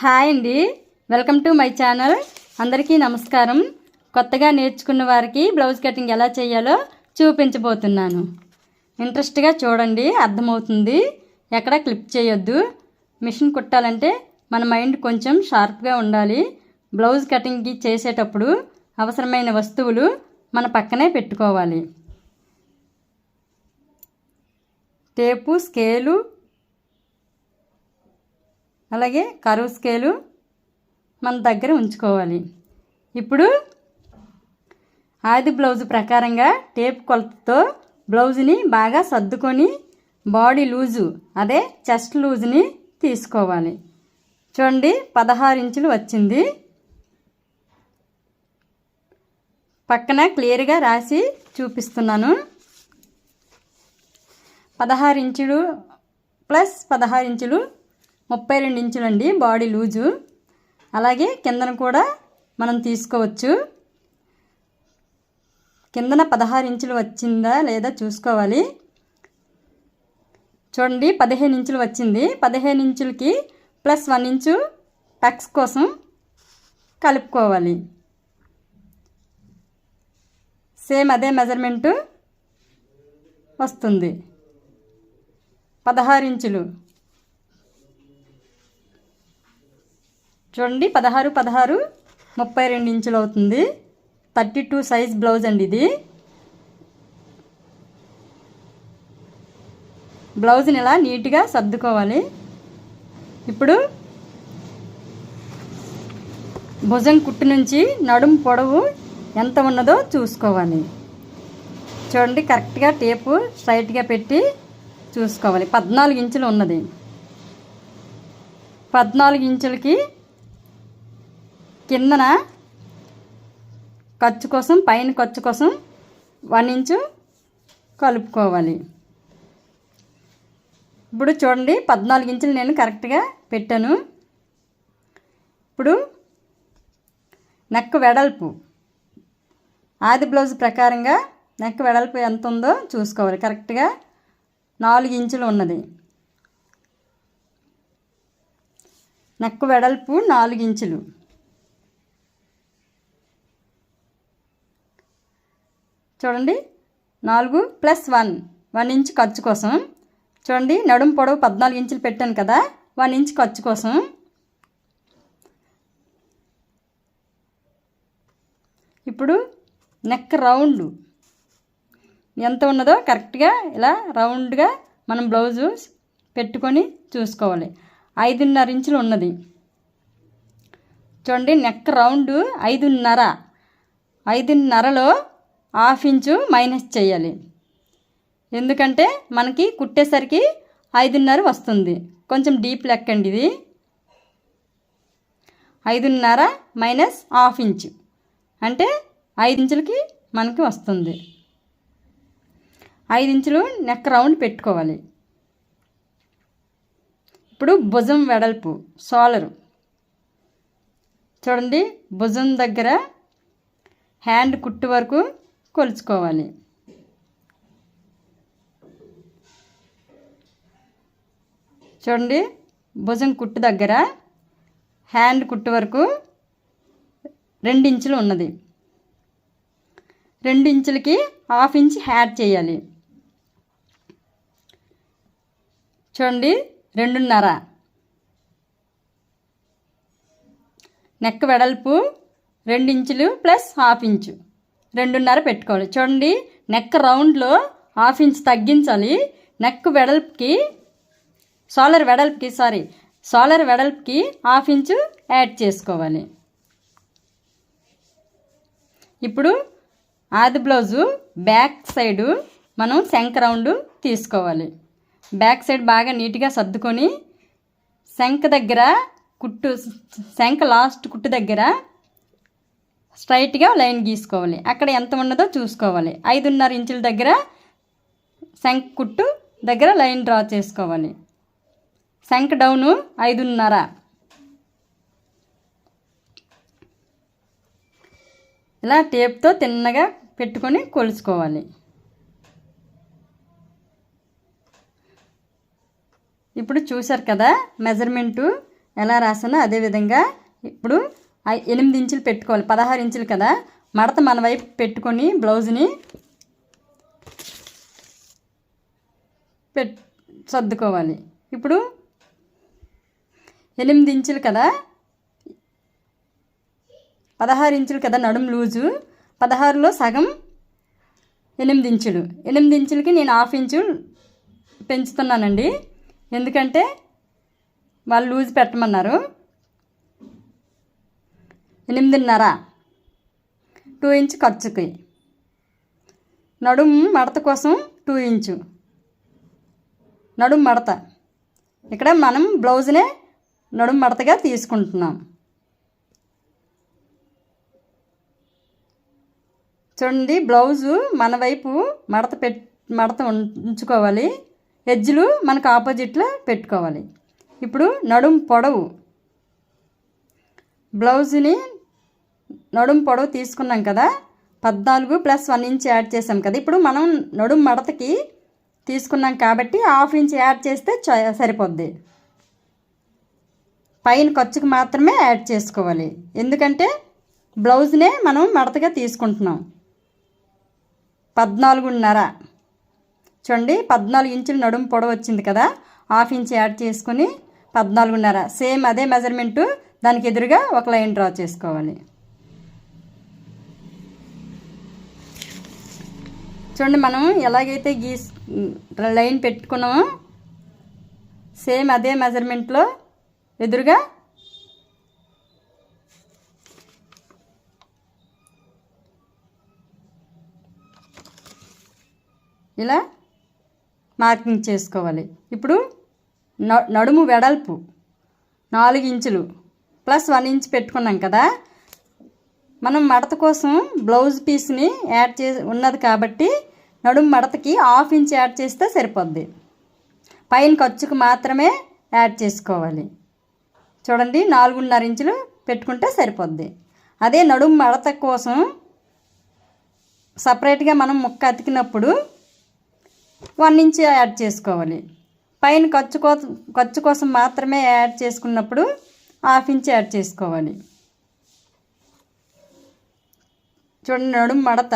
Hi అండి. Welcome to my channel. అందరికీ నమస్కారం. కొత్తగా నేర్చుకున్న వారికి బ్లౌజ్ కటింగ్ ఎలా చేయాలో చూపించబోతున్నాను. ఇంట్రెస్ట్గా చూడండి అర్థమవుతుంది. ఎక్కడ క్లిప్ చేయొద్దు. మిషన్ కుట్టాలంటే మన మైండ్ కొంచెం షార్ప్గా ఉండాలి. బ్లౌజ్ కటింగ్కి చేసేటప్పుడు అవసరమైన వస్తువులు మన పక్కనే పెట్టుకోవాలి. టేపు స్కేలు అలాగే కరువు స్కేలు మన దగ్గర ఉంచుకోవాలి. ఇప్పుడు ఆది బ్లౌజ్ ప్రకారంగా టేప్ కొలతతో బ్లౌజ్ని బాగా సర్దుకొని బాడీ లూజు అదే చెస్ట్ లూజ్ని తీసుకోవాలి. చూడండి పదహారు ఇంచులు వచ్చింది. పక్కన క్లియర్గా రాసి చూపిస్తున్నాను. పదహారు ఇంచులు ప్లస్ పదహారు ఇంచులు ముప్పై రెండు ఇంచులండి బాడీ లూజు. అలాగే కిందన కూడా మనం తీసుకోవచ్చు. కిందన పదహారు ఇంచులు వచ్చిందా లేదా చూసుకోవాలి. చూడండి పదిహేను ఇంచులు వచ్చింది. పదిహేను ఇంచులకి ప్లస్ వన్ ఇంచు టక్స్ కోసం కలుపుకోవాలి. సేమ్ అదే మెజర్మెంటు వస్తుంది. పదహారు ఇంచులు. చూడండి పదహారు పదహారు ముప్పై రెండు ఇంచులు అవుతుంది. థర్టీ టూ సైజ్ బ్లౌజ్ అండి ఇది. బ్లౌజ్ని ఇలా నీట్గా సర్దుకోవాలి. ఇప్పుడు భుజం కుట్టు నుంచి నడుం పొడవు ఎంత ఉన్నదో చూసుకోవాలి. చూడండి కరెక్ట్గా టేపు స్ట్రైట్గా పెట్టి చూసుకోవాలి. పద్నాలుగు ఇంచులు ఉన్నది. పద్నాలుగు ఇంచులకి కిందన ఖర్చు కోసం పైన ఖర్చు కోసం వన్ ఇంచు కలుపుకోవాలి. ఇప్పుడు చూడండి పద్నాలుగు ఇంచులు నేను కరెక్ట్గా పెట్టాను. ఇప్పుడు నెక్ వెడల్పు. ఆది బ్లౌజ్ ప్రకారంగా నెక్ వెడల్పు ఎంత ఉందో చూసుకోవాలి. కరెక్ట్గా నాలుగు ఇంచులు ఉన్నది. నెక్ వెడల్పు నాలుగు ఇంచులు. చూడండి. నాలుగు ప్లస్ వన్. వన్ ఇంచ్ ఖర్చు కోసం. చూడండి నడుము పొడవు పద్నాలుగు ఇంచులు పెట్టాను కదా. వన్ ఇంచ్ ఖర్చు కోసం. ఇప్పుడు నెక్ రౌండ్. ఎంత ఉన్నదో కరెక్ట్గా ఇలా రౌండ్గా మనం బ్లౌజు పెట్టుకొని చూసుకోవాలి. ఐదున్నర ఇంచులు ఉన్నది. చూడండి నెక్ రౌండ్ ఐదున్నర. ఐదున్నరలో హాఫ్ ఇంచు మైనస్ చేయాలి. ఎందుకంటే మనకి కుట్టేసరికి ఐదున్నర వస్తుంది. కొంచెం డీప్ లెక్కండి ఇది. ఐదున్నర మైనస్ హాఫ్ ఇంచు. అంటే ఐదు ఇంచులకి మనకి వస్తుంది. ఐదు ఇంచులు నెక్ రౌండ్ పెట్టుకోవాలి. ఇప్పుడు భుజం వెడల్పు సోలరు చూడండి భుజం దగ్గర హ్యాండ్ కుట్టు వరకు కొలుచుకోవాలి. చూడండి భుజం కుట్టు దగ్గర హ్యాండ్ కుట్టు వరకు రెండు ఇంచులు ఉన్నది. రెండు ఇంచులకి హాఫ్ ఇంచ్ యాడ్ చేయాలి. చూడండి రెండున్నర. నెక్ వెడల్పు రెండు ఇంచులు ప్లస్ హాఫ్ ఇంచు. రెండున్నర పెట్టుకోవాలి. చూడండి నెక్ రౌండ్లో హాఫ్ ఇంచ్ తగ్గించాలి. నెక్ వెడల్పుకి సోలర్ వెడల్పుకి సారీ సోలర్ వెడల్పుకి హాఫ్ ఇంచు యాడ్ చేసుకోవాలి. ఇప్పుడు ఆది బ్లౌజు బ్యాక్ సైడు మనం శంఖ రౌండ్ తీసుకోవాలి. బ్యాక్ సైడ్ బాగా నీట్గా సర్దుకొని శంఖ దగ్గర కుట్టు శంఖ లాస్ట్ కుట్టు దగ్గర స్ట్రైట్గా లైన్ గీసుకోవాలి. అక్కడ ఎంత ఉన్నదో చూసుకోవాలి. ఐదున్నర ఇంచుల దగ్గర శంఖ కుట్టు దగ్గర లైన్ డ్రా చేసుకోవాలి. శంఖ డౌను ఐదున్నర. ఇలా టేప్తో తిన్నగా పెట్టుకొని కొలుచుకోవాలి. ఇప్పుడు చూశారు కదా మెజర్మెంటు ఎలా రాసానో అదే విధంగా ఇప్పుడు ఎనిమిది ఇంచులు పెట్టుకోవాలి. పదహారు ఇంచులు కదా? మడత మన వైపు పెట్టుకొని బ్లౌజ్ని పెట్ సర్దుకోవాలి. ఇప్పుడు ఎనిమిది ఇంచులు కదా? పదహారు ఇంచులు కదా నడుము లూజు? పదహారులో సగం ఎనిమిది ఇంచులు. ఎనిమిది ఇంచులకి నేను హాఫ్ ఇంచు పెంచుతున్నానండి. ఎందుకంటే వాళ్ళు లూజ్ పెట్టమన్నారు. ఎనిమిదిన్నర. టూ ఇంచ్ ఖర్చుకి. నడుము మడత కోసం టూ ఇంచు. నడుము మడత. ఇక్కడ మనం బ్లౌజ్నే నడుము మడతగా తీసుకుంటున్నాం. చూడండి బ్లౌజు మన వైపు మడత పెట్ మడత ఉంచుకోవాలి. ఎడ్జ్లు మనకు ఆపోజిట్లో పెట్టుకోవాలి. ఇప్పుడు నడుము పొడవు. బ్లౌజ్ని నడుము పొడవు తీసుకున్నాం కదా పద్నాలుగు ప్లస్ వన్ ఇంచ్ యాడ్ చేసాం కదా. ఇప్పుడు మనం నడుము మడతకి తీసుకున్నాం కాబట్టి హాఫ్ ఇంచ్ యాడ్ చేస్తే చ- సరిపోద్ది. పైన ఖర్చుకు మాత్రమే యాడ్ చేసుకోవాలి. ఎందుకంటే బ్లౌజ్నే మనం మడతగా తీసుకుంటున్నాం. పద్నాలుగున్నర. చూడండి పద్నాలుగు ఇంచులు నడుము పొడవు వచ్చింది కదా హాఫ్ ఇంచ్ యాడ్ చేసుకుని పద్నాలుగున్నర. సేమ్ అదే మెజర్మెంటు దానికి ఎదురుగా ఒక లైన్ డ్రా చేసుకోవాలి. చూడండి మనం ఎలాగైతే గీస్ లైన్ పెట్టుకున్నామో సేమ్ అదే మెజర్మెంట్లో ఎదురుగా ఇలా మార్కింగ్ చేసుకోవాలి. ఇప్పుడు నడుము వెడల్పు నాలుగు ఇంచులు ప్లస్ వన్ ఇంచ్ పెట్టుకున్నాం కదా మనం మడత కోసం బ్లౌజ్ పీస్ని యాడ్ చే ఉన్నది కాబట్టి నడుము మడతకి హాఫ్ ఇంచ్ యాడ్ చేస్తే సరిపోద్ది. పైన ఖర్చుకు మాత్రమే యాడ్ చేసుకోవాలి. చూడండి నాలుగున్నర ఇంచులు పెట్టుకుంటే సరిపోద్ది. అదే నడుము మడత కోసం సపరేట్గా మనం ముక్క అతికినప్పుడు వన్ ఇంచ్ యాడ్ చేసుకోవాలి. పైన ఖర్చు కోసం ఖర్చు కోసం మాత్రమే యాడ్ చేసుకున్నప్పుడు హాఫ్ ఇంచ్ యాడ్ చేసుకోవాలి. చూడండి నడుము మడత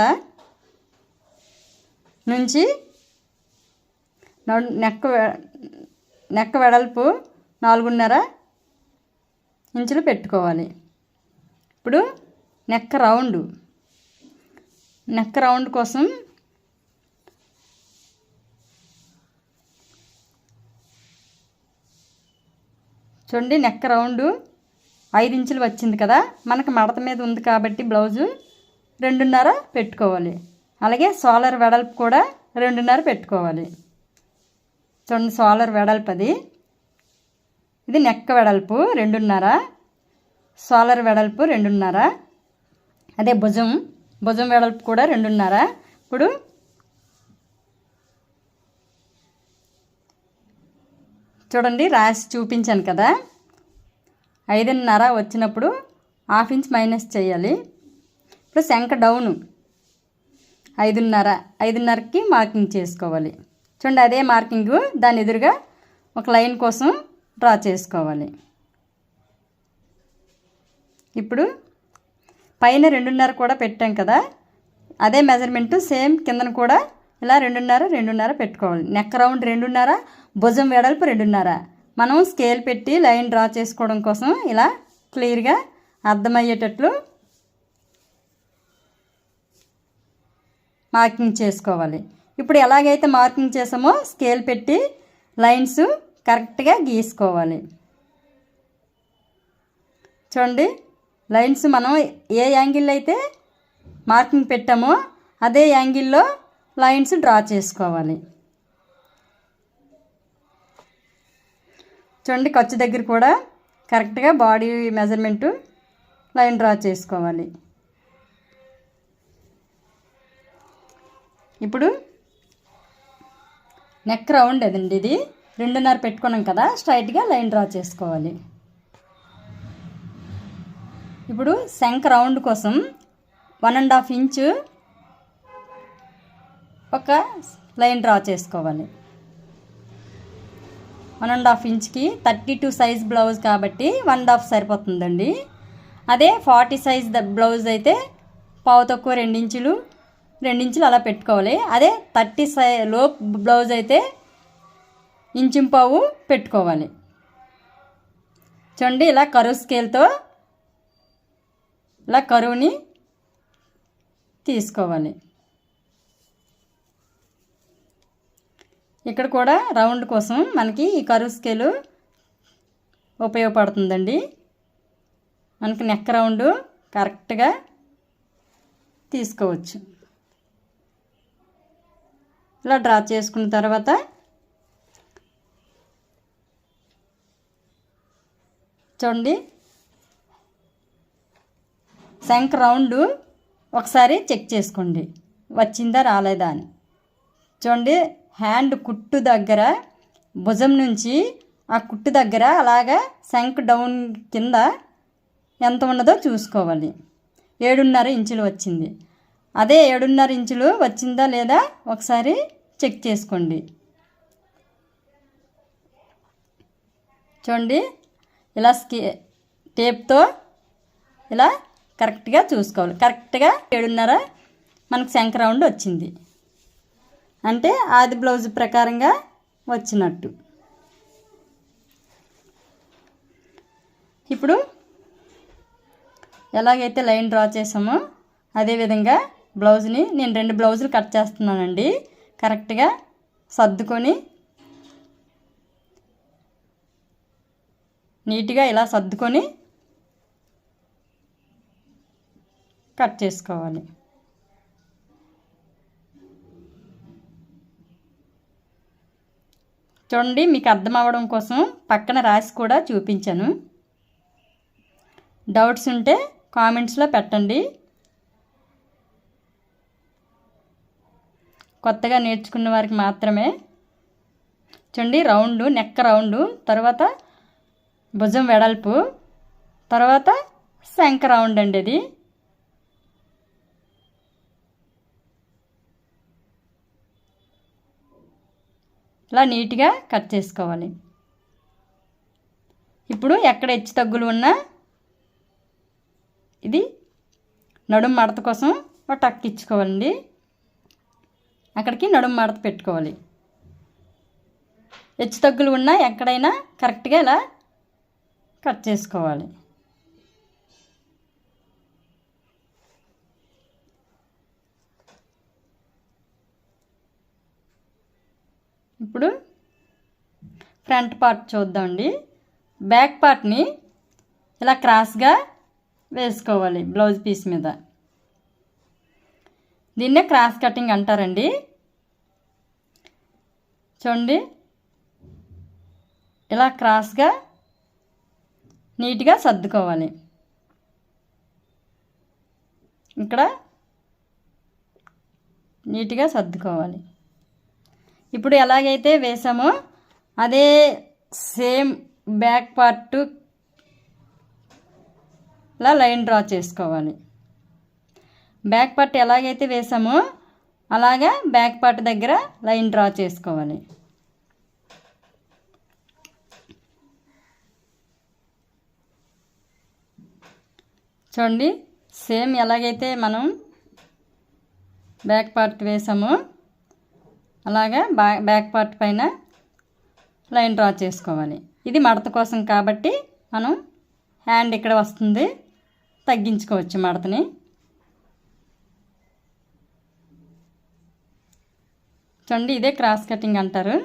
నుంచి నడు నెక్క నెక్క వెడల్పు నాలుగున్నర ఇంచులు పెట్టుకోవాలి. ఇప్పుడు నెక్క రౌండ్. నెక్క రౌండ్ కోసం చూడండి నెక్క రౌండ్ ఐదు ఇంచులు వచ్చింది కదా మనకు మడత మీద ఉంది కాబట్టి బ్లౌజు రెండున్నర పెట్టుకోవాలి. అలాగే సోలార్ వెడల్పు కూడా రెండున్నర పెట్టుకోవాలి. చూడండి సోలార్ వెడల్పు అది. ఇది నెక్క వెడల్పు రెండున్నర సోలార్ వెడల్పు రెండున్నర అదే భుజం భుజం వెడల్పు కూడా రెండున్నర. ఇప్పుడు చూడండి రాసి చూపించాను కదా. ఐదున్నర వచ్చినప్పుడు హాఫ్ ఇంచ్ మైనస్ చేయాలి. ఇప్పుడు శంఖ డౌను. ఐదున్నర ఐదున్నరకి మార్కింగ్ చేసుకోవాలి. చూడండి అదే మార్కింగ్. దాని ఎదురుగా ఒక లైన్ కోసం డ్రా చేసుకోవాలి. ఇప్పుడు పైన రెండున్నర కూడా పెట్టాం కదా. అదే మెజర్మెంట్ సేమ్ కిందన కూడా ఇలా రెండున్నర రెండున్నర పెట్టుకోవాలి. నెక్ రౌండ్ రెండున్నర భుజం వెడల్పు రెండున్నర. మనం స్కేల్ పెట్టి లైన్ డ్రా చేసుకోవడం కోసం ఇలా క్లియర్గా అర్థమయ్యేటట్లు మార్కింగ్ చేసుకోవాలి. ఇప్పుడు ఎలాగైతే మార్కింగ్ చేసామో స్కేల్ పెట్టి లైన్స్ కరెక్ట్గా గీసుకోవాలి. చూడండి లైన్స్ మనం ఏ యాంగిల్ అయితే మార్కింగ్ పెట్టామో అదే యాంగిల్లో లైన్స్ డ్రా చేసుకోవాలి. చూడండి ఖర్చు దగ్గర కూడా కరెక్ట్గా బాడీ మెజర్మెంటు లైన్ డ్రా చేసుకోవాలి. ఇప్పుడు నెక్ రౌండ్ అదండి ఇది? రెండున్నర పెట్టుకున్నాం కదా స్ట్రైట్గా లైన్ డ్రా చేసుకోవాలి. ఇప్పుడు శంఖ రౌండ్ కోసం వన్ అండ్ హాఫ్ ఇంచు ఒక లైన్ డ్రా చేసుకోవాలి. వన్ అండ్ హాఫ్ ఇంచ్కి థర్టీ టూ సైజ్ బ్లౌజ్ కాబట్టి వన్ అండ్ హాఫ్ సరిపోతుందండి. అదే ఫార్టీ సైజ్ ద బ్లౌజ్ అయితే పావు తక్కువ రెండించులు రెండించులు అలా పెట్టుకోవాలి. అదే థర్టీ సై లో బ్లౌజ్ అయితే ఇంచు పావు పెట్టుకోవాలి. చూడండి ఇలా కరువు స్కేల్తో ఇలా కరువుని తీసుకోవాలి. ఇక్కడ కూడా రౌండ్ కోసం మనకి ఈ కరువు స్కేలు ఉపయోగపడుతుందండి. మనకి నెక్ రౌండ్ కరెక్ట్గా తీసుకోవచ్చు. ఇలా డ్రా చేసుకున్న తర్వాత చూడండి. శంఖ రౌండ్ ఒకసారి చెక్ చేసుకోండి. వచ్చిందా రాలేదా అని. చూడండి హ్యాండ్ కుట్టు దగ్గర భుజం నుంచి ఆ కుట్టు దగ్గర అలాగా శంఖ డౌన్ కింద ఎంత ఉన్నదో చూసుకోవాలి. ఏడున్నర ఇంచులు వచ్చింది. అదే ఏడున్నర ఇంచులు వచ్చిందా లేదా ఒకసారి చెక్ చేసుకోండి. చూడండి ఇలా స్కే టేప్తో ఇలా కరెక్ట్గా చూసుకోవాలి. కరెక్ట్గా ఏడున్నర మనకు శంఖ రౌండ్ వచ్చింది. అంటే ఆది బ్లౌజ్ ప్రకారంగా వచ్చినట్టు. ఇప్పుడు ఎలాగైతే లైన్ డ్రా చేసామో అదేవిధంగా బ్లౌజ్ని నేను రెండు బ్లౌజులు కట్ చేస్తున్నానండి. కరెక్ట్గా సర్దుకొని నీట్గా ఇలా సర్దుకొని కట్ చేసుకోవాలి. చూడండి మీకు అర్థం అవ్వడం కోసం పక్కన రాసి కూడా చూపించాను. డౌట్స్ ఉంటే కామెంట్స్లో పెట్టండి. కొత్తగా నేర్చుకున్న వారికి మాత్రమే. చూడండి రౌండ్ నెక్ రౌండ్ తర్వాత భుజం వెడల్పు తర్వాత శంఖ రౌండ్ అండి ఇది. ఇలా నీట్గా కట్ చేసుకోవాలి. ఇప్పుడు ఎక్కడ హెచ్చు తగ్గులు ఉన్నా ఇది నడుము మడత కోసం ఒక టక్ ఇచ్చుకోవాలండి. అక్కడికి నడుము మడత పెట్టుకోవాలి. హెచ్చు తగ్గులు ఉన్నా ఎక్కడైనా కరెక్ట్గా ఇలా కట్ చేసుకోవాలి. ఇప్పుడు ఫ్రంట్ పార్ట్ చూద్దామండి. బ్యాక్ పార్ట్ని ఇలా క్రాస్గా వేసుకోవాలి బ్లౌజ్ పీస్ మీద. దీన్నే క్రాస్ కటింగ్ అంటారండి. చూడండి. ఇలా క్రాస్గా నీట్గా సర్దుకోవాలి. ఇక్కడ నీట్గా సర్దుకోవాలి. ఇప్పుడు ఎలాగైతే వేసామో అదే సేమ్ బ్యాక్ పార్ట్ ఇలా లైన్ డ్రా చేసుకోవాలి. బ్యాక్ పార్ట్ ఎలాగైతే వేసామో అలాగా బ్యాక్ పార్ట్ దగ్గర లైన్ డ్రా చేసుకోవాలి. చూడండి సేమ్ ఎలాగైతే మనం బ్యాక్ పార్ట్ వేసామో అలాగా బ్యాక్ పార్ట్ పైన లైన్ డ్రా చేసుకోవాలి. ఇది మడత కోసం కాబట్టి మనం హ్యాండ్ ఇక్కడ వస్తుంది తగ్గించుకోవచ్చు మడతని. చూడండి ఇదే క్రాస్ కటింగ్ అంటారు.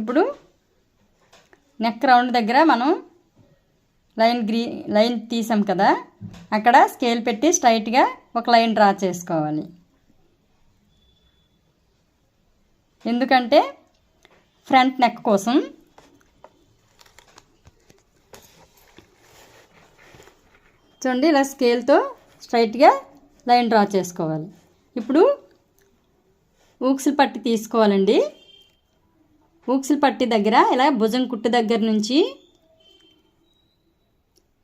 ఇప్పుడు నెక్ రౌండ్ దగ్గర మనం లైన్ గ్రీ లైన్ తీసాం కదా అక్కడ స్కేల్ పెట్టి స్ట్రైట్గా ఒక లైన్ డ్రా చేసుకోవాలి. ఎందుకంటే ఫ్రంట్ నెక్ కోసం చూడండి ఇలా స్కేల్తో స్ట్రైట్గా లైన్ డ్రా చేసుకోవాలి. ఇప్పుడు ఊక్సులు పట్టి తీసుకోవాలండి. ఊక్సులు పట్టి దగ్గర ఇలా భుజం కుట్టు దగ్గర నుంచి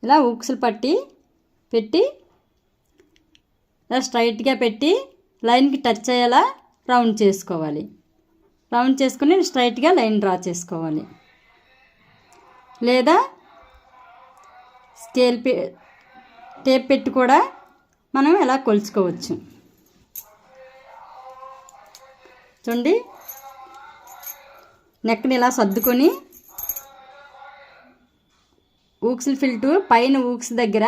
ఇలా ఊక్సులు పట్టి పెట్టి ఇలా స్ట్రైట్గా పెట్టి లైన్కి టచ్ అయ్యేలా రౌండ్ చేసుకోవాలి. రౌండ్ చేసుకుని స్ట్రైట్గా లైన్ డ్రా చేసుకోవాలి. లేదా స్కేల్ పే టేప్ పెట్టి కూడా మనం ఎలా కొలుచుకోవచ్చు? చూడండి. నెక్ని ఇలా సర్దుకొని ఊక్స్ ఫిల్టు పైన ఊక్స్ దగ్గర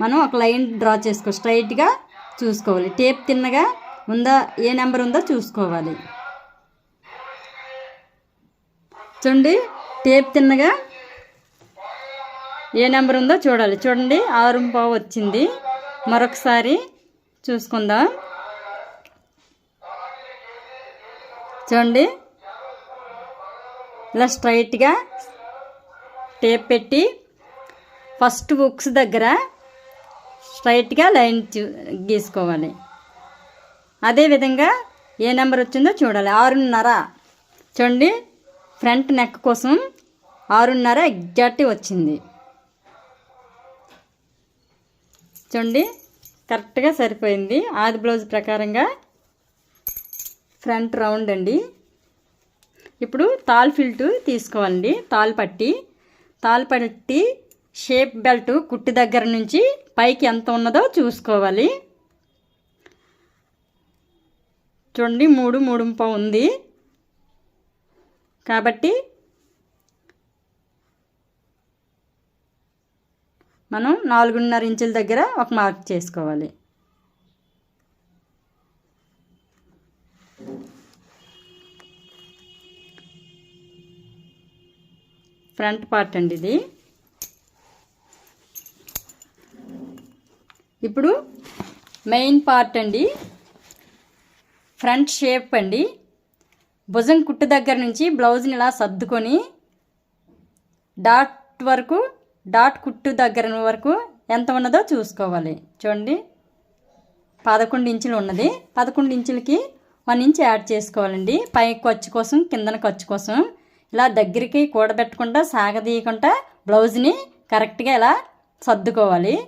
మనం ఒక లైన్ డ్రా చేసుకో స్ట్రైట్గా చూసుకోవాలి. టేప్ తిన్నగా ఉందా ఏ నెంబర్ ఉందో చూసుకోవాలి. చూడండి. టేప్ తిన్నగా ఏ నెంబర్ ఉందో చూడాలి. చూడండి. ఆరు పావు వచ్చింది. మరొకసారి చూసుకుందాం. చూడండి. ఇలా స్ట్రైట్గా టేప్ పెట్టి ఫస్ట్ బుక్స్ దగ్గర స్ట్రైట్గా లైన్ చూ గీసుకోవాలి. అదేవిధంగా ఏ నెంబర్ వచ్చిందో చూడాలి. ఆరున్నర. చూడండి. ఫ్రంట్ నెక్ కోసం ఆరున్నర ఎగ్జాక్ట్ వచ్చింది. చూడండి కరెక్ట్గా సరిపోయింది. ఆది బ్లౌజ్ ప్రకారంగా ఫ్రంట్ రౌండ్ అండి. ఇప్పుడు తాల్ ఫిల్టు తీసుకోవాలండి. తాల్ పట్టి తాల్ పట్టి షేప్ బెల్ట్ కుట్టి దగ్గర నుంచి పైకి ఎంత ఉన్నదో చూసుకోవాలి. చూడండి మూడు మూడు ఉంది. కాబట్టి మనం నాలుగున్నర ఇంచుల దగ్గర ఒక మార్క్ చేసుకోవాలి. ఫ్రంట్ పార్ట్ అండి ఇది. ఇప్పుడు మెయిన్ పార్ట్ అండి. ఫ్రంట్ షేప్ అండి. భుజం కుట్టు దగ్గర నుంచి బ్లౌజ్ని ఇలా సర్దుకొని డాట్ వరకు డాట్ కుట్టు దగ్గర వరకు ఎంత ఉన్నదో చూసుకోవాలి. చూడండి. పదకొండు ఇంచులు ఉన్నది. పదకొండు ఇంచులకి వన్ ఇంచ్ యాడ్ చేసుకోవాలండి. పై ఖర్చు కోసం కిందన ఖర్చు కోసం. ఇలా దగ్గరికి కూడబెట్టకుండా సాగదీయకుండా బ్లౌజ్ని కరెక్ట్గా ఇలా సర్దుకోవాలి.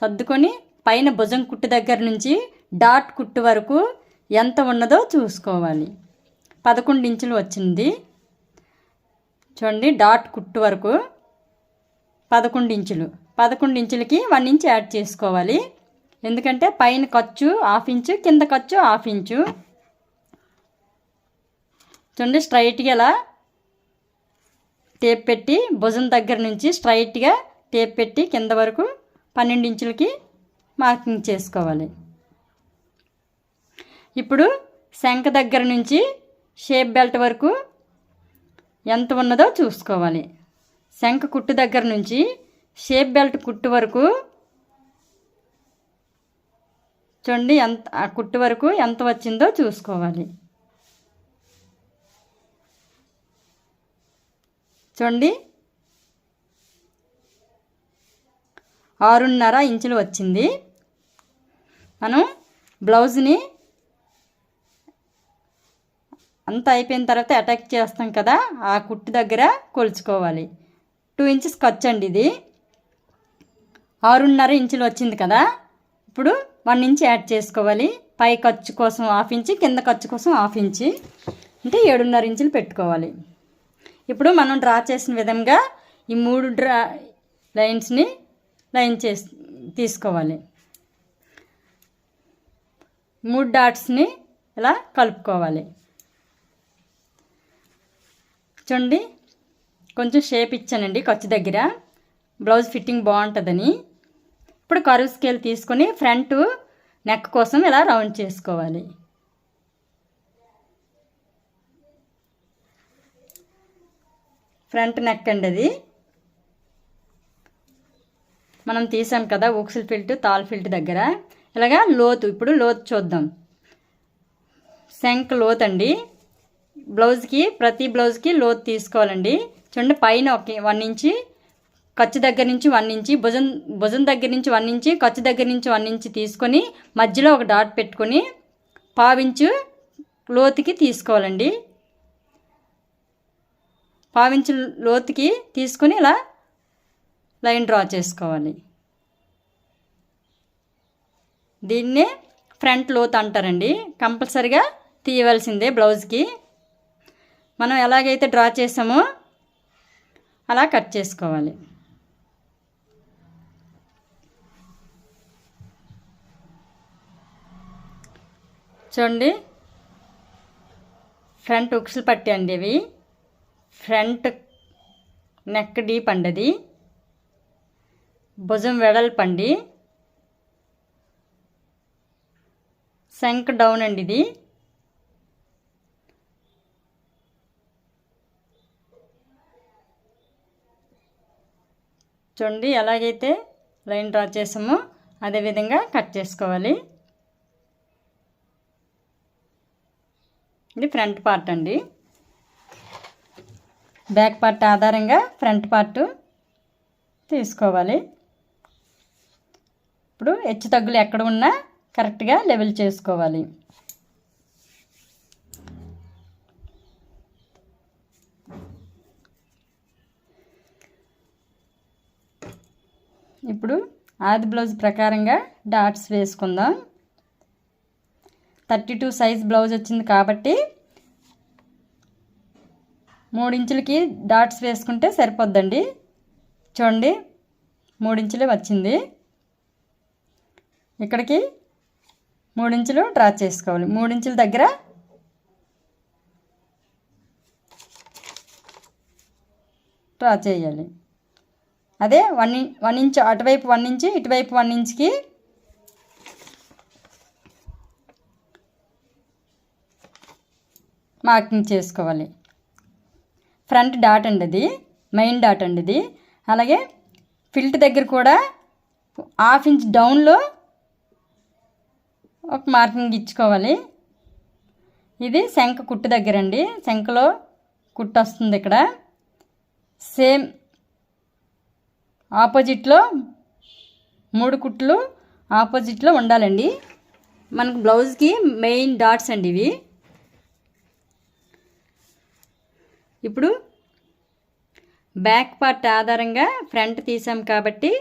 సర్దుకొని పైన భుజం కుట్టు దగ్గర నుంచి డాట్ కుట్టు వరకు ఎంత ఉన్నదో చూసుకోవాలి. పదకొండు ఇంచులు వచ్చింది. చూడండి. డాట్ కుట్టు వరకు పదకొండు ఇంచులు. పదకొండు ఇంచులకి వన్ ఇంచ్ యాడ్ చేసుకోవాలి. ఎందుకంటే పైన ఖర్చు హాఫ్ ఇంచు కింద ఖర్చు హాఫ్ ఇంచు. చూడండి స్ట్రైట్గా ఇలా టేప్ పెట్టి భుజం దగ్గర నుంచి స్ట్రైట్గా టేప్ పెట్టి కింద వరకు పన్నెండు ఇంచులకి మార్కింగ్ చేసుకోవాలి. ఇప్పుడు శంఖ దగ్గర నుంచి షేప్ బెల్ట్ వరకు ఎంత ఉన్నదో చూసుకోవాలి. శంఖ కుట్టు దగ్గర నుంచి షేప్ బెల్ట్ కుట్టు వరకు చూడండి ఎంత ఆ కుట్టు వరకు ఎంత వచ్చిందో చూసుకోవాలి. చూడండి. ఆరున్నర ఇంచులు వచ్చింది. మనం బ్లౌజ్ని అంతా అయిపోయిన తర్వాత అటాక్ చేస్తాం కదా ఆ కుట్టు దగ్గర కొలుచుకోవాలి. టూ ఇంచెస్ ఖర్చు అండి ఇది. ఆరున్నర ఇంచులు వచ్చింది కదా. ఇప్పుడు వన్ ఇంచ్ యాడ్ చేసుకోవాలి. పై ఖర్చు కోసం హాఫ్ ఇంచి కింద ఖర్చు కోసం హాఫ్ ఇంచి. అంటే ఏడున్నర ఇంచులు పెట్టుకోవాలి. ఇప్పుడు మనం డ్రా చేసిన విధంగా ఈ మూడు డ్రా లైన్స్ని లైన్ చేసి తీసుకోవాలి. మూడు డాట్స్ని ఇలా కలుపుకోవాలి. చూడండి. కొంచెం షేప్ ఇచ్చానండి ఖర్చు దగ్గర. బ్లౌజ్ ఫిట్టింగ్ బాగుంటుందని. ఇప్పుడు కరువు స్కేల్ తీసుకొని ఫ్రంట్ నెక్ కోసం ఇలా రౌండ్ చేసుకోవాలి. ఫ్రంట్ నెక్ అండి అది. మనం తీసాం కదా ఉక్సుల్ ఫిల్ట్ తాల్ ఫిల్ట్ దగ్గర. ఇలాగా లోతు ఇప్పుడు లోతు చూద్దాం. శంక్ లోతు అండి. బ్లౌజ్కి ప్రతి బ్లౌజ్కి లోతు తీసుకోవాలండి. చూడండి పైన ఒక వన్ ఇంచి ఖర్చు దగ్గర నుంచి వన్ ఇంచి భుజం భుజం దగ్గర నుంచి వన్ ఇంచి ఖర్చు దగ్గర నుంచి వన్ ఇంచి తీసుకొని మధ్యలో ఒక డాట్ పెట్టుకొని పావించు లోతుకి తీసుకోవాలండి. పావించు లోతుకి తీసుకొని ఇలా లైన్ డ్రా చేసుకోవాలి. దీన్నే ఫ్రంట్ లోత్ అంటారండి. కంపల్సరిగా తీయవలసిందే బ్లౌజ్కి. మనం ఎలాగైతే డ్రా చేసామో అలా కట్ చేసుకోవాలి. చూడండి. ఫ్రంట్ ఉక్సులు పట్టి అండి ఇవి. ఫ్రంట్ నెక్ డీప్ అండి అది భుజం వెడల్పండి శంక్ డౌన్ అండి ఇది. చూడండి ఎలాగైతే లైన్ డ్రా చేసామో అదేవిధంగా కట్ చేసుకోవాలి. ఇది ఫ్రంట్ పార్ట్ అండి. బ్యాక్ పార్ట్ ఆధారంగా ఫ్రంట్ పార్ట్ తీసుకోవాలి. ఇప్పుడు హెచ్చు తగ్గులు ఎక్కడ ఉన్నా కరెక్ట్గా లెవెల్ చేసుకోవాలి. ఇప్పుడు ఆది బ్లౌజ్ ప్రకారంగా డాట్స్ వేసుకుందాం. థర్టీ టూ సైజ్ బ్లౌజ్ వచ్చింది కాబట్టి మూడించులకి డాట్స్ వేసుకుంటే సరిపోద్దండి. చూడండి మూడించులే వచ్చింది. ఇక్కడికి మూడించులు డ్రా చేసుకోవాలి. మూడించుల దగ్గర డ్రా చేయాలి. అదే వన్ వన్ ఇంచ్ అటువైపు వన్ ఇంచ్ ఇటువైపు వన్ ఇంచ్కి మార్కింగ్ చేసుకోవాలి. ఫ్రంట్ డాట్ అండి అది మెయిన్ డాట్ అండి ఇది అలాగే ఫిల్ట్ దగ్గర కూడా హాఫ్ ఇంచ్ డౌన్లో ఒక మార్కింగ్ ఇచ్చుకోవాలి. ఇది శంఖ కుట్టు దగ్గర అండి శంఖలో కుట్టు వస్తుంది ఇక్కడ. సేమ్ ఆపోజిట్లో మూడు కుట్లు ఆపోజిట్లో ఉండాలండి. మనకు బ్లౌజ్కి మెయిన్ డాట్స్ అండి ఇవి. ఇప్పుడు బ్యాక్ పార్ట్ ఆధారంగా ఫ్రంట్ తీసాం కాబట్టి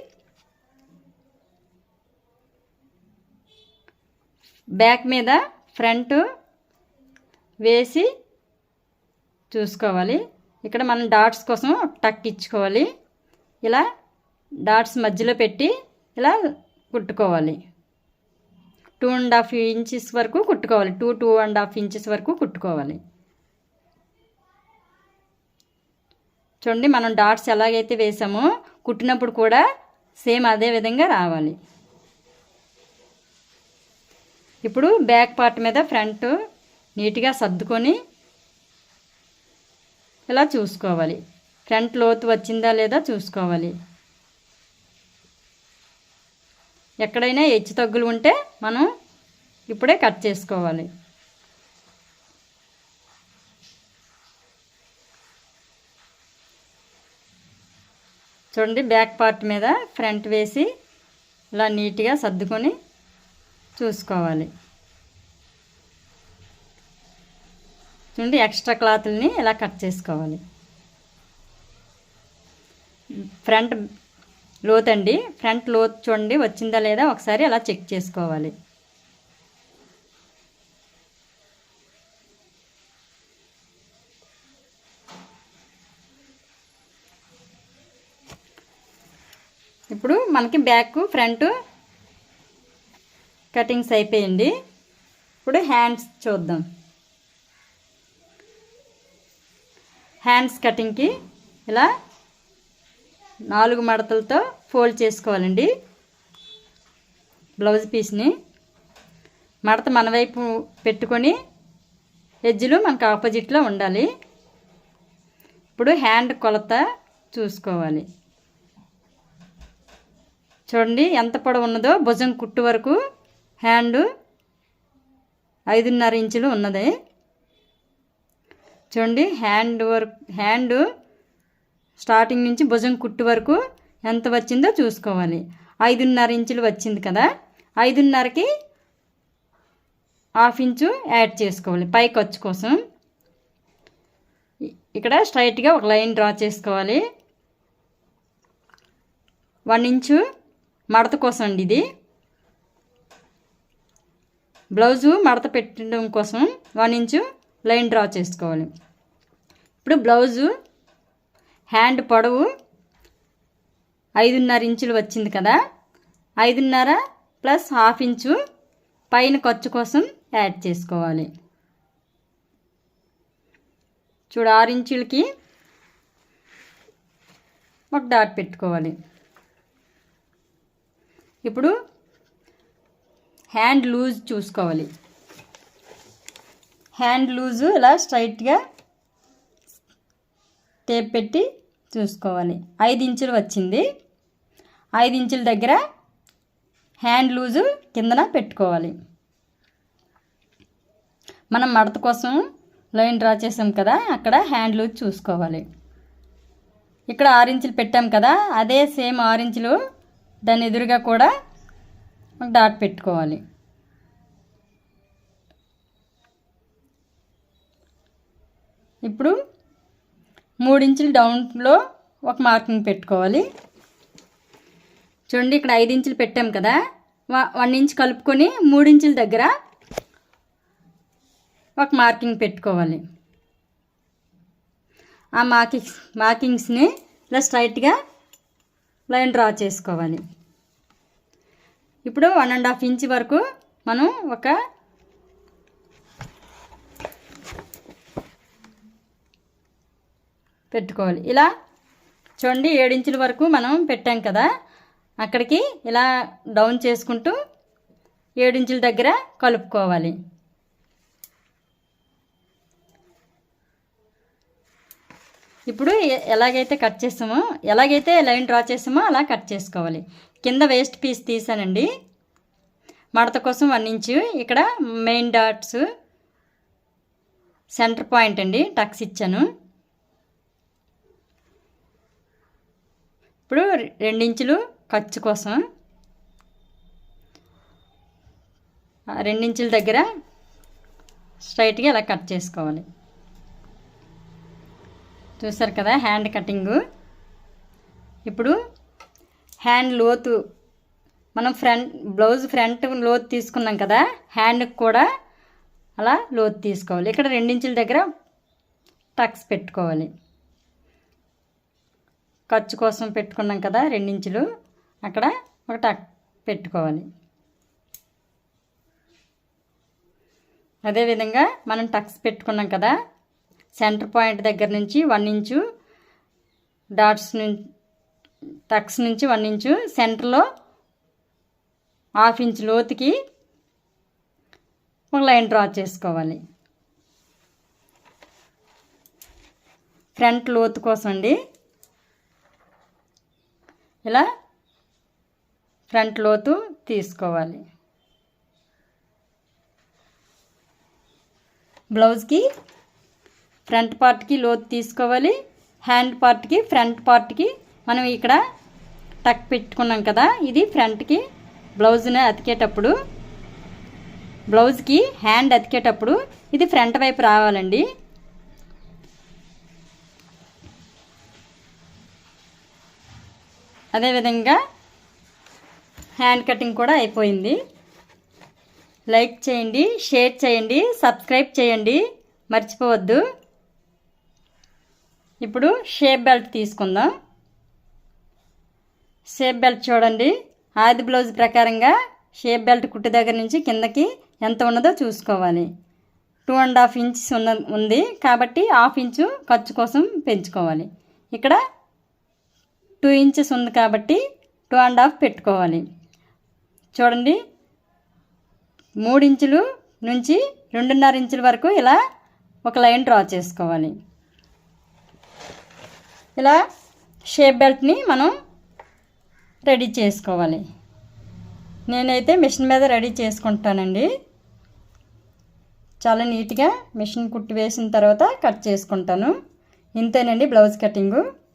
బ్యాక్ మీద ఫ్రంట్ వేసి చూసుకోవాలి. ఇక్కడ మనం డాట్స్ కోసం టక్ ఇచ్చుకోవాలి. ఇలా డాట్స్ మధ్యలో పెట్టి ఇలా కుట్టుకోవాలి. టూ అండ్ హాఫ్ ఇంచెస్ వరకు కుట్టుకోవాలి. Two two and half inches వరకు కుట్టుకోవాలి. చూడండి మనం డాట్స్ ఎలాగైతే వేసామో కుట్టినప్పుడు కూడా సేమ్ అదే విధంగా రావాలి. ఇప్పుడు బ్యాక్ పార్ట్ మీద ఫ్రంట్ నీట్గా సర్దుకొని ఇలా చూసుకోవాలి. ఫ్రంట్ లోతు వచ్చిందా లేదా చూసుకోవాలి. ఎక్కడైనా హెచ్చు తగ్గులు ఉంటే మనం ఇప్పుడే కట్ చేసుకోవాలి. చూడండి బ్యాక్ పార్ట్ మీద ఫ్రంట్ వేసి ఇలా నీట్గా సర్దుకొని చూసుకోవాలి. చూడండి ఎక్స్ట్రా క్లాత్ని ఇలా కట్ చేసుకోవాలి. ఫ్రంట్ లోత్ అండి ఫ్రంట్ లోత్ చూడండి వచ్చిందా లేదా? ఒకసారి అలా చెక్ చేసుకోవాలి. ఇప్పుడు మనకి బ్యాక్ ఫ్రంట్ కటింగ్స్ అయిపోయింది. ఇప్పుడు హ్యాండ్స్ చూద్దాం. హ్యాండ్స్ కటింగ్కి ఇలా నాలుగు మడతలతో ఫోల్డ్ చేసుకోవాలండి. బ్లౌజ్ పీస్ని. మడత మన వైపు పెట్టుకొని ఎజ్జులు మనకు ఆపోజిట్లో ఉండాలి. ఇప్పుడు హ్యాండ్ కొలత చూసుకోవాలి. చూడండి ఎంత పొడవు ఉన్నదో భుజం కుట్టు వరకు హ్యాండ్ ఐదున్నర ఇంచులు ఉన్నది. చూడండి హ్యాండ్ వర్క్ హ్యాండ్ స్టార్టింగ్ నుంచి భుజం కుట్టు వరకు ఎంత వచ్చిందో చూసుకోవాలి. ఐదున్నర ఇంచులు వచ్చింది కదా. ఐదున్నరకి హాఫ్ ఇంచు యాడ్ చేసుకోవాలి. పై ఖర్చు కోసం. ఇక్కడ స్ట్రైట్గా ఒక లైన్ డ్రా చేసుకోవాలి. వన్ ఇంచు మడత కోసం అండి ఇది. బ్లౌజు మడత పెట్టడం కోసం వన్ ఇంచు లైన్ డ్రా చేసుకోవాలి. ఇప్పుడు బ్లౌజు హ్యాండ్ పొడవు ఐదున్నర ఇంచులు వచ్చింది కదా. ఐదున్నర ప్లస్ హాఫ్ ఇంచు పైన ఖర్చు కోసం యాడ్ చేసుకోవాలి. చూడు ఆరు ఇంచులకి ఒక డాట్ పెట్టుకోవాలి. ఇప్పుడు హ్యాండ్ లూజ్ చూసుకోవాలి. హ్యాండ్ లూజు ఇలా స్ట్రైట్గా టేప్ పెట్టి చూసుకోవాలి. ఐదు ఇంచులు వచ్చింది. ఐదు ఇంచుల దగ్గర హ్యాండ్ లూజు కిందన పెట్టుకోవాలి. మనం మడత కోసం లైన్ డ్రా చేసాం కదా అక్కడ హ్యాండ్ లూజ్ చూసుకోవాలి. ఇక్కడ ఆరించులు పెట్టాం కదా అదే సేమ్ ఆరించులు దాని ఎదురుగా కూడా ఒక డాట్ పెట్టుకోవాలి. ఇప్పుడు మూడించులు డౌన్లో ఒక మార్కింగ్ పెట్టుకోవాలి. చూడండి ఇక్కడ ఐదు ఇంచులు పెట్టాం కదా. వన్ ఇంచ్ కలుపుకొని మూడించుల దగ్గర ఒక మార్కింగ్ పెట్టుకోవాలి. ఆ మార్కింగ్స్ మార్కింగ్స్ని ఇలా స్ట్రైట్గా లైన్ డ్రా చేసుకోవాలి. ఇప్పుడు వన్ అండ్ హాఫ్ ఇంచ్ వరకు మనం ఒక పెట్టుకోవాలి. ఇలా చూడండి ఏడించుల వరకు మనం పెట్టాం కదా. అక్కడికి ఇలా డౌన్ చేసుకుంటూ ఏడించుల దగ్గర కలుపుకోవాలి. ఇప్పుడు ఎలాగైతే కట్ చేసామో ఎలాగైతే లైన్ డ్రా చేసామో అలా కట్ చేసుకోవాలి. కింద వేస్ట్ పీస్ తీసానండి. మడత కోసం వన్ ఇంచు. ఇక్కడ మెయిన్ డాట్స్ సెంటర్ పాయింట్ అండి టక్స్ ఇచ్చాను. ఇప్పుడు రెండించులు ఖర్చు కోసం. రెండించుల దగ్గర స్ట్రైట్గా ఇలా కట్ చేసుకోవాలి? చూసారు కదా హ్యాండ్ కటింగు ఇప్పుడు హ్యాండ్ లోతు మనం ఫ్రంట్ బ్లౌజ్ ఫ్రంట్ లోతు తీసుకున్నాం కదా హ్యాండ్కి కూడా అలా లోతు తీసుకోవాలి. ఇక్కడ రెండించుల దగ్గర టక్స్ పెట్టుకోవాలి. ఖర్చు కోసం పెట్టుకున్నాం కదా రెండించులు. అక్కడ ఒక టక్ పెట్టుకోవాలి. అదేవిధంగా మనం టక్స్ పెట్టుకున్నాం కదా సెంటర్ పాయింట్ దగ్గర నుంచి వన్ ఇంచు డాట్స్ నుంచి టక్స్ నుంచి వన్ ఇంచు సెంటర్లో హాఫ్ ఇంచ్ లోతుకి ఒక లైన్ డ్రా చేసుకోవాలి. ఫ్రంట్ లోతు కోసం అండి. ఇలా ఫ్రంట్ లోతు తీసుకోవాలి. బ్లౌజ్కి ఫ్రంట్ పార్ట్కి లోతు తీసుకోవాలి. హ్యాండ్ పార్ట్కి ఫ్రంట్ పార్ట్కి మనం ఇక్కడ టక్ పెట్టుకున్నాం కదా ఇది ఫ్రంట్కి బ్లౌజ్ని అతికేటప్పుడు బ్లౌజ్కి హ్యాండ్ అతికేటప్పుడు ఇది ఫ్రంట్ వైపు రావాలండి. అదేవిధంగా హ్యాండ్ కటింగ్ కూడా అయిపోయింది. లైక్ చేయండి షేర్ చేయండి సబ్స్క్రైబ్ చేయండి. మర్చిపోవద్దు. ఇప్పుడు షేప్ బెల్ట్ తీసుకుందాం. షేప్ బెల్ట్ చూడండి. ఆది బ్లౌజ్ ప్రకారంగా షేప్ బెల్ట్ కుట్టు దగ్గర నుంచి కిందకి ఎంత ఉన్నదో చూసుకోవాలి. టూ అండ్ హాఫ్ ఇంచెస్ ఉన్న ఉంది కాబట్టి హాఫ్ ఇంచు ఖర్చు కోసం పెంచుకోవాలి. ఇక్కడ టూ ఇంచెస్ ఉంది కాబట్టి టూ అండ్ హాఫ్ పెట్టుకోవాలి. చూడండి. మూడు ఇంచులు నుంచి రెండున్నర ఇంచుల వరకు ఇలా ఒక లైన్ డ్రా చేసుకోవాలి. ఇలా షేప్ బెల్ట్ని మనం రెడీ చేసుకోవాలి. నేనైతే మిషన్ మీద రెడీ చేసుకుంటానండి. చాలా నీట్గా మిషన్ కుట్టి వేసిన తర్వాత కట్ చేసుకుంటాను. ఇంతేనండి బ్లౌజ్ కటింగు.